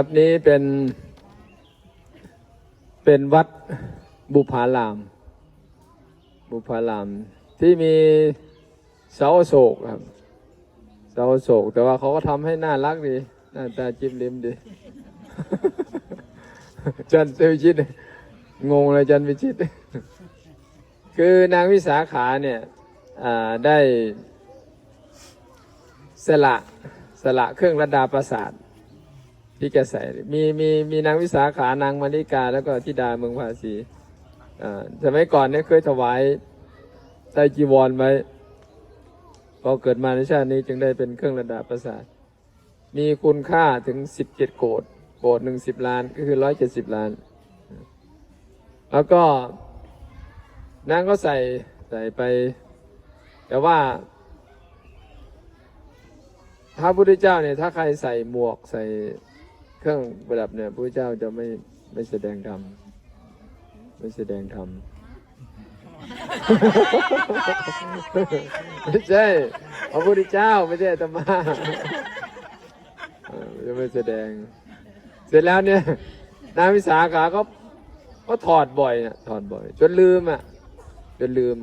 ครับนี้เป็นเป็นวัดบุพาราม บุพารามที่มีเสาโศกครับเสาโศก แต่ว่าเขาก็ทำให้น่ารักดีหน้าตาจิ้มลิ้มดีจันทร์วิชิตงงเลยจันทร์วิชิต คือนางวิสาขาเนี่ยได้สละสละเครื่องระดาประสาท ที่แกใส่มีมีมีนางวิสาขานางมาริกา แล้วก็ธิดาเมืองภาษีอ่าสมัยก่อนเนี่ยเคยถวายไตจีวรไว้พอเกิดมาในชาตินี้จึงได้เป็นเครื่องระดาประสาท มีคุณค่าถึงสิบเจ็ดโกดโกดหนึ่งสิบล้านก็คือร้อยเจ็ดสิบล้าน แล้วก็นางก็ใส่ใส่ไป แต่ว่าพระพุทธเจ้าเนี่ยถ้าใครใส่หมวกใส่ เครื่องประดับเนี่ยพระเจ้าจะไม่ไม่แสดงธรรมไม่แสดงธรรมไม่ใช่พระพุทธเจ้าไม่ใช่อาตมาเออจะไม่แสดง เสร็จแล้วเนี่ยนางวิสาขาก็ก็ถอดบ่อยนะถอดบ่อย จนลืมอะจนลืม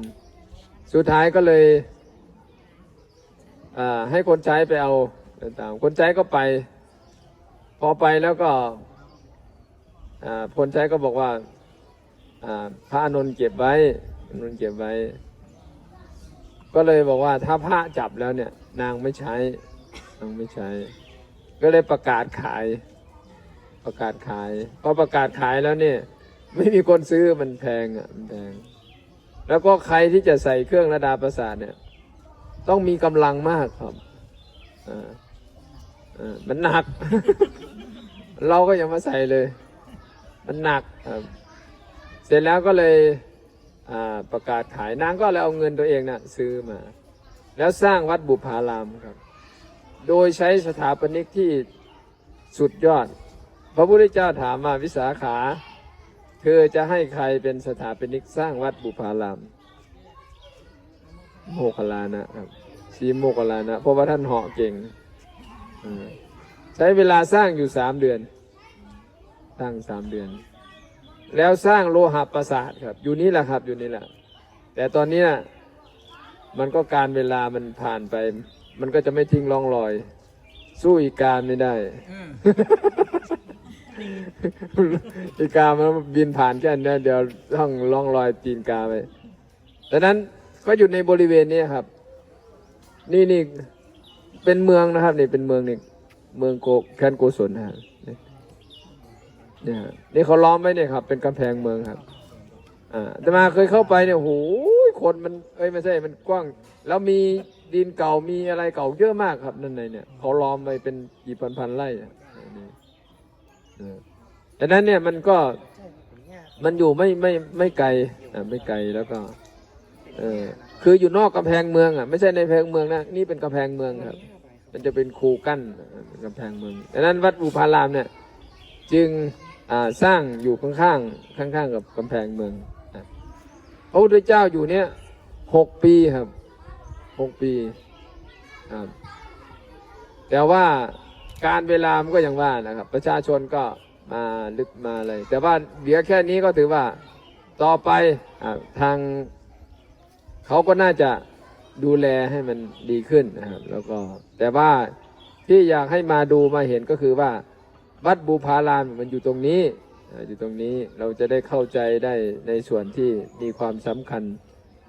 สุดท้ายก็เลยอ่าให้คนใช้ไปเอาต่างคนใช้ก็ไป พอไปแล้วก็อ่าคนใช้ก็บอกว่าอ่าพระนนท์เก็บไว้นนท์เก็บไว้ ก็เลยบอกว่าถ้าพระจับแล้วเนี่ย นางไม่ใช้นางไม่ใช้ ก็เลยประกาศขาย ประกาศขายพอประกาศขายแล้วเนี่ย ไม่มีคนซื้อมันแพงอะมันแพงแล้วก็ใครที่จะใส่เครื่องระดาประสาทเนี่ย ต้องมีกำลังมากครับอ่า อ่ามันหนัก เราก็ยังมาใส่เลย มันหนักครับเสร็จแล้วก็เลยประกาศขายนางก็เลยเอาเงินตัวเองนะ่ะซื้อมา แล้วสร้างวัดบุพารามครับ โดยใช้สถาปนิกที่สุดยอด พระพุทธเจ้าถามมาวิสาขา เธอจะให้ใครเป็นสถาปนิกสร้างวัดบุพาราม โมคลานะครับชีโมคลานะ เพราะว่าท่านเหาะเก่ง ใช้เวลาสร้างอยู่สามเดือน สร้างสามเดือน แล้วสร้างโลหะประสาทครับ อยู่นี่แหละครับอยู่นี่แหละ แต่ตอนเนี้ยมันก็การเวลามันผ่านไป มันก็จะไม่ทิ้งร่องรอย สู้อีกการไม่ได้อีกามันบินผ่านแค่นี้เดี๋ยวต้องล่องรอยตีนกาไปดังนั้นก็อยู่ในบริเวณนี้ครับ นี่นี่ เป็นเมืองนะครับนี่เป็นเมืองนี่เมืองโกแคนโกศลนะครับนี่เนี่ยนี่เขาล้อมไว้เนี่ยครับ เป็นกำแพงเมืองครับ อ่าแต่มาเคยเข้าไปเนี่ยโอ้โหคนมันเอ้ยไม่ใช่มันกว้าง แล้วมีดินเก่ามีอะไรเก่าเยอะมากครับนั่นในเนี่ยเขาล้อมไว้เป็นกี่พันพันๆไร่อะนี่เออดังนั้นเนี่ยมันก็มันอยู่ไม่ไม่ไม่ไกลอ่าไม่ไกลแล้วก็เออคืออยู่นอกกำแพงเมืองอะ ไม่ใช่ในแพงเมืองนะนี่เป็นกำแพงเมืองครับ มันจะเป็นคูกั้นกำแพงเมืองดังนั้นวัดบูพารามเนี่ยจึงสร้างอยู่ข้างๆข้างๆกับกำแพงเมืองอะพระพุทธเจ้าอยู่เนี่ยหกปีครับหกปีครับแต่ว่าการเวลามันก็ยังว่านะครับ ประชาชนก็มาลึกมาเลย แต่ว่าเดี๋ยวแค่นี้ก็ถือว่าต่อไปอทางเขาก็น่าจะ ดูแลให้มันดีขึ้นนะครับ แล้วก็แต่ว่าที่อยากให้มาดูมาเห็นก็คือว่า วัดบูพารามมันอยู่ตรงนี้อยู่ตรงนี้เราจะได้เข้าใจได้ในส่วนที่มีความสำคัญ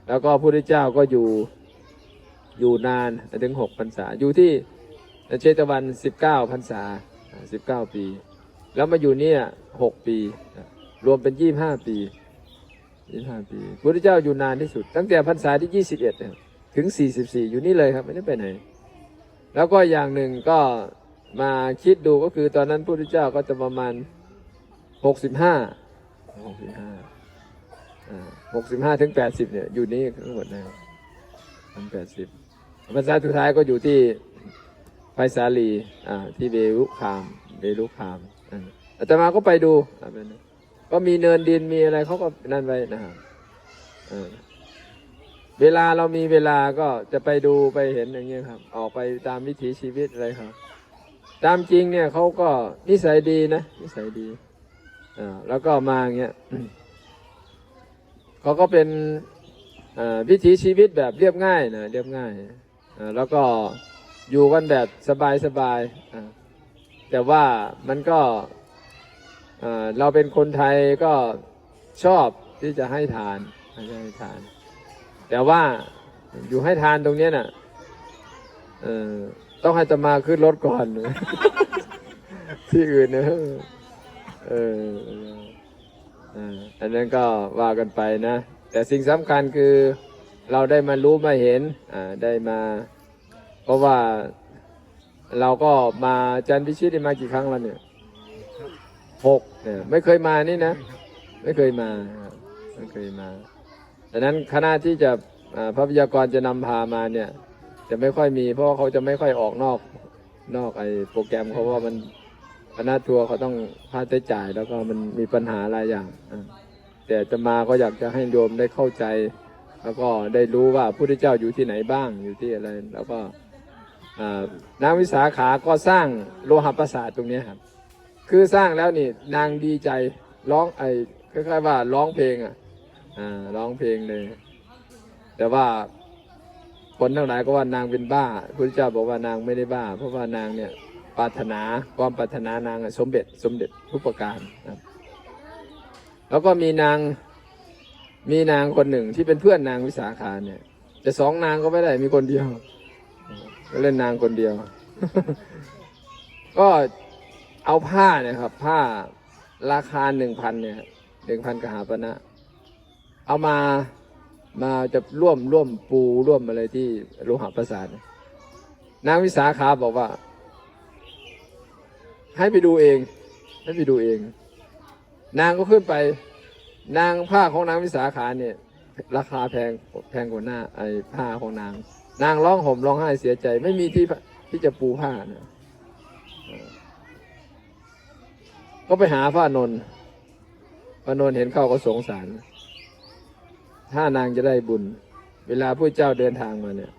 แล้วก็พระพุทธเจ้าก็อยู่อยู่นานถึงหกพรรษา อยู่ที่เชตวันสิบเก้าพรรษาสิบเก้าปี แล้วมาอยู่เนี่ยหกปี รวมเป็นยี่ห้าปียี่ห้าปีพระพุทธเจ้าอยู่นานที่สุด ตั้งแต่พรรษาที่ยี่สิบเอ็ดถึงสี่ สิบสี่อยู่นี่เลยครับ ไม่ได้ไปไหน แล้วก็อย่างหนึ่งก็มาคิดดูก็คือตอนนั้นพระพุทธเจ้าก็จะประมาณหกสิบห้าหกสิบห้าถึงแปดสิบเนี่ย อยู่นี่ทั้งหมดนะครับถึงแปดสิบพรรษาสุดท้ายก็อยู่ที่ไพศาลีอ่าที่เบรุคามเบรุคามอ่าอาตมาก็ไปดูอ่าเป็นก็มีเนินดินมีอะไรเขาก็นั่นไว้นะครับอ่า เวลาเรามีเวลาก็จะไปดูไปเห็นอย่างเงี้ยครับ ออกไปตามวิถีชีวิตอะไรครับ ตามจริงเนี่ยเขาก็นิสัยดีนะนิสัยดีอ่าแล้วก็มาเงี้ยเขาก็เป็นอ่าวิถีชีวิตแบบเรียบง่ายนะเรียบง่ายอ่าแล้วก็อยู่กันแบบสบายสบายอ่าแต่ว่ามันก็อ่าเราเป็นคนไทยก็ชอบที่จะให้ทานให้ทาน แต่ว่าอยู่ให้ทานตรงเนี้ยน่ะเออต้องให้ตมาขึ้นรถก่อน ที่อื่นเนอะเออเอออันนั้นก็ว่ากันไปนะ แต่สิ่งสำคัญคือเราได้มารู้มาเห็นอ่าได้มา เพราะว่าเราก็มาจันทิชิตได้มากี่ครั้งแล้วเนี่ยหกเนี่ยไม่เคยมานี่นะ ไม่เคยมาไม่เคยมา ดังนั้นคณะที่จะพระพยากรจะนำพามาเนี่ยจะไม่ค่อยมี เพราะเขาจะไม่ค่อยออกนอกนอกไอ้โปรแกรมเขาเพราะว่ามันคณะทัวร์เขาต้องค่าใช้จ่ายแล้วก็มันมีปัญหาหลายอย่างแต่จะมาก็อยากจะให้โยมได้เข้าใจ แล้วก็ได้รู้ว่าพระพุทธเจ้าอยู่ที่ไหนบ้างอยู่ที่อะไร แล้วก็นางวิสาขาก็สร้างโลหะประสาทตรงนี้ครับ คือสร้างแล้วนี่นางดีใจร้องไอ้คล้ายๆว่าร้องเพลงอะ อ่าร้องเพลงเลย แต่ว่าคนทั้งหลายก็ว่านางเป็นบ้าพระพุทธเจ้าบอกว่านางไม่ได้บ้า เพราะว่านางเนี่ยปรารถนาความปรารถนานางสมเด็จสมเด็จทุกประการนะครับแล้วก็มีนางมีนางคนหนึ่งที่เป็นเพื่อนนางวิสาขาเนี่ยจะสองนางก็ไม่ได้มีคนเดียวก็เล่นนางคนเดียว ก็เอาผ้าเนี่ยครับ ผ้าราคาหนึ่งพันเนี่ยหนึ่งพันกหาปณะ เอามามาจะร่วมร่วมปูร่วมอะไรที่โลหะประสาทเนี่ยนางวิสาขาบอกว่า ให้ไปดูเอง ให้ไปดูเอง นางก็ขึ้นไป นางผ้าของนางวิสาขาเนี่ย ราคาแพงแพงกว่าหน้าไอ้ผ้าของนาง นางร้องห่มร้องไห้เสียใจ ไม่มีที่ที่จะปูผ้านะก็ไปหาพระอานนท์พระอานนท์เห็นเข้าก็สงสาร ถ้านางจะได้บุญ เวลาผู้เจ้าเดินทางมาเนี่ย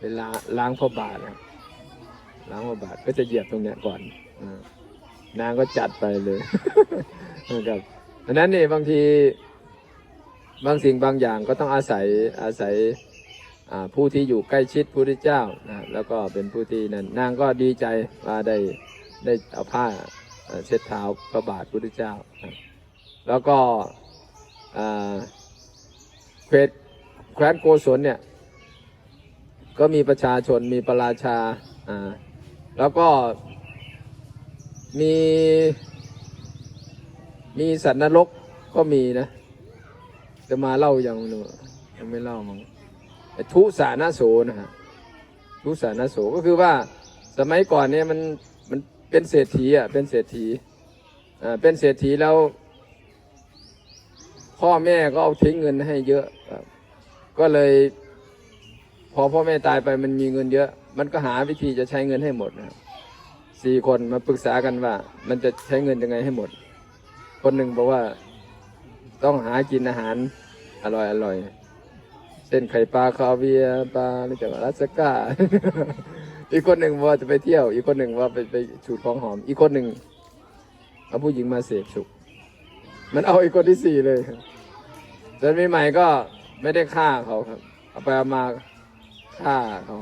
เวลาล้างพระบาทนะล้างพระบาทก็จะเหยียบตรงเนี้ยก่อนอนางก็จัดไปเลยนะครับดังนั้นนี่บางทีบางสิ่งบางอย่างก็ต้องอาศัยอาศัยผู้ที่อยู่ใกล้ชิดพระพุทธเจ้านะแล้วก็เป็นผู้ที่นั่นนางก็ดีใจว่าได้ได้เอาผ้าเช็ดเท้าพระบาทพระพุทธเจ้านะแล้วก็ เขตแคว้นโกศลเนี่ย ก็มีประชาชนมีประราชาอ่าแล้วก็มีมีสัตว์นรกก็มีนะ จะมาเล่ายังหนูยังไม่เล่ามั้งทุสานาโสนะฮะทุสานาโสก็คือว่าสมัยก่อนเนี่ยมันมันเป็นเศรษฐีอะเป็นเศรษฐีอ่าเป็นเศรษฐีแล้ว พ่อแม่ก็เอาทิ้งเงินให้เยอะก็เลย พอพ่อแม่ตายไปมันมีเงินเยอะ มันก็หาวิธีจะใช้เงินให้หมดนะสี่คนมาปรึกษากันว่า มันจะใช้เงินยังไงให้หมด คนหนึ่งบอกว่า ต้องหากินอาหารอร่อยอร่อยเส้นไข่ปลาคาเวียปลาไม่จากรัสก้าอีกคนหนึ่งว่าจะไปเที่ยว อีกคนหนึ่งว่าไปไปชูดของหอม อีกคนหนึ่งเอาผู้หญิงมาเสพสุข มันเอาอีกคนที่สี่เลย จนมีใหม่ก็ไม่ได้ฆ่าเขาครับ เอาไปเอามาฆ่าเขา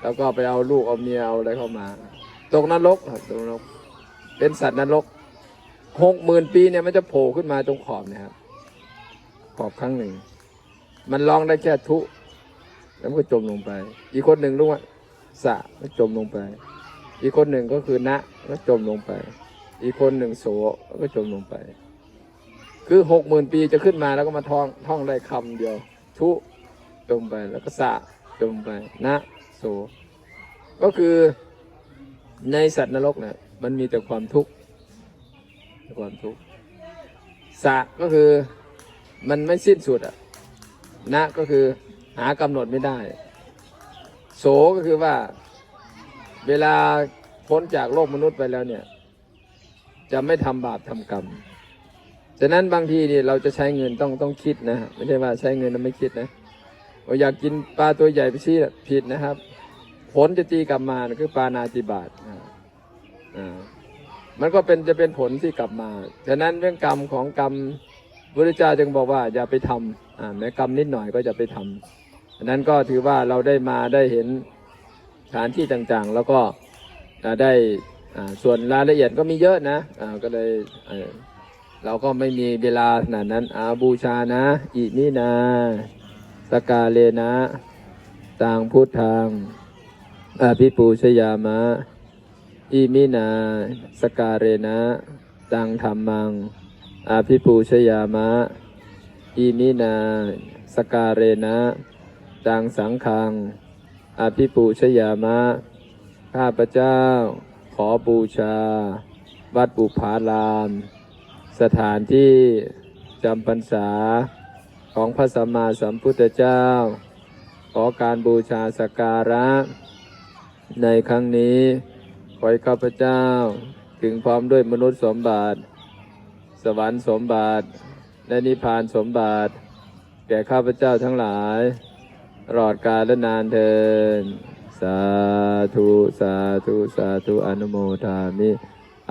แล้วก็ไปเอาลูกเอาเมียเอาอะไรเข้ามา ตกนรกครับตกนรก เป็นสัตว์นรกหกหมื่นปีเนี่ยมันจะโผล่ขึ้นมาตรงขอบนะครับ ขอบครั้งหนึ่ง มันร้องได้แค่ทุ แล้วมันก็จมลงไป อีกคนหนึ่งรู้ว่าสะก็จมลงไป อีกคนหนึ่งก็คือนะก็จมลงไป อีกคนหนึ่งโสก็จมลงไป คือหกหมื่นปีจะขึ้นมาแล้วก็มาท่องท่องได้คำเดียว ทุจมไปแล้วก็สะจมไปนะโสก็คือในสัตว์นรกเนี่ยมันมีแต่ความทุกข์ความทุกข์สะก็คือมันไม่สิ้นสุดอะนะก็คือหากำหนดไม่ได้ โสก็คือว่าเวลาพ้นจากโลกมนุษย์ไปแล้วเนี่ย จะไม่ทำบาปทำกรรม ฉะนั้นบางทีนี่เราจะใช้เงินต้องต้องคิดนะไม่ใช่ว่าใช้เงินแล้วไม่คิดนะว่าอยากกินปลาตัวใหญ่ไปซี่ผิดนะครับ ผลจะตีกลับมาคือปลานาติบาตอ่ามันก็เป็นจะเป็นผลที่กลับมา ฉะนั้นเรื่องกรรมของกรรมพระพุทธเจ้าจึงบอกว่าอย่าไปทำอ่าแม้กรรมนิดหน่อยก็จะไปทำอันนั้นก็ถือว่าเราได้มาได้เห็นสถานที่ต่างๆ แล้วก็ได้ส่วนรายละเอียดก็มีเยอะนะอ่าก็เลย เราก็ไม่มีเวลาขนาดนั้นอาบูชานะอิมินาสกาเลนะต่างพุทธังอาภิปูชยามะ อิมินา สการเรนะตังธรรมังอาภิปูชยามะ อิมินา สการเรนะตังสังฆังอาภิปูชยามะ ข้าพเจ้าขอบูชา วัดบุพาราม สถานที่จำพรรษาของพระสัมมาสัมพุทธเจ้า ขอการบูชาสกการะ ในครั้งนี้ขอให้ข้าพเจ้าถึงพร้อมด้วยมนุษย์สมบัติ สวรรค์สมบัติ และนิพพานสมบัติ แก่ข้าพเจ้าทั้งหลายตลอดกาลและนานเทินสาธุ สาธุ สาธุ อนุโมทามิ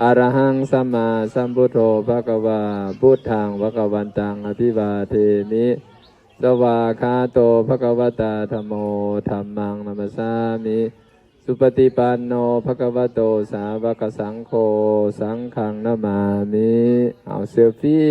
อรหังสัมมาสัมพุทโธภะคะวาพุทธังภะคะวันตังอภิวาเทมิสวาคาโตภะคะวตาธรรมโมธรรมังนัมสามิ สุปฏิปันโนภะคะวโตสาวกสังโฆสังฆังนามามิ เอาเซลฟี่